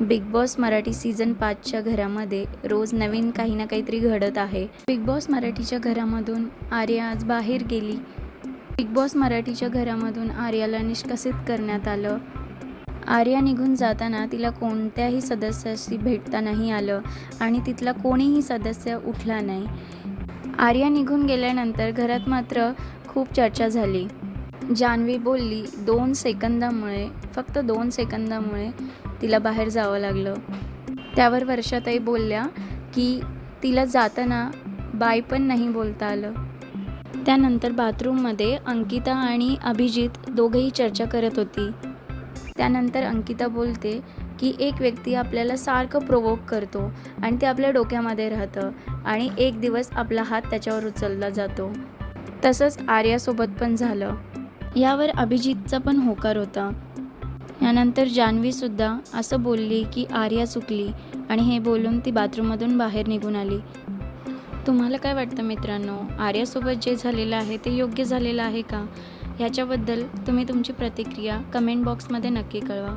Big boss Marathi season पाचच्या घरामध्ये रोज नवीन काही ना काहीतरी घडत आहे. बिग बॉस मराठीच्या घरामधून आर्या आज बाहेर गेली. बिग बॉस मराठीच्या घरामधून आर्याला निष्कासित करण्यात आलं. आर्या निघून जाताना तिला कोणत्याही सदस्याशी भेटता नाही आलं आणि तिथला कोणीही सदस्य उठला नाही. आर्या निघून गेल्यानंतर घरात मात्र खूप चर्चा झाली. जान्हवी बोलली दोन सेकंदामुळे फक्त दोन सेकंदामुळे तिला बाहेर जावं लागलं. त्यावर वर्षाताई बोलल्या की तिला जाताना बाय पण नाही बोलता आलं. त्यानंतर बाथरूममध्ये अंकिता आणि अभिजित दोघेही चर्चा करत होती. त्यानंतर अंकिता बोलते की एक व्यक्ती आपल्याला सारखं प्रोवोक करतो आणि ते आपल्या डोक्यामध्ये राहतं आणि एक दिवस आपला हात त्याच्यावर उचलला जातो. तसंच आर्यासोबत पण झालं. यावर अभिजितचा पण होकार होता. यानंतर जान्हवीसुद्धा असं बोलली की आर्या चुकली आणि हे बोलून ती बाथरूममधून बाहेर निघून आली. तुम्हाला काय वाटतं मित्रांनो? आर्यासोबत जे झालेलं आहे ते योग्य झालेलं आहे का? ह्याच्याबद्दल तुम्ही तुमची प्रतिक्रिया कमेंट बॉक्समध्ये नक्की कळवा.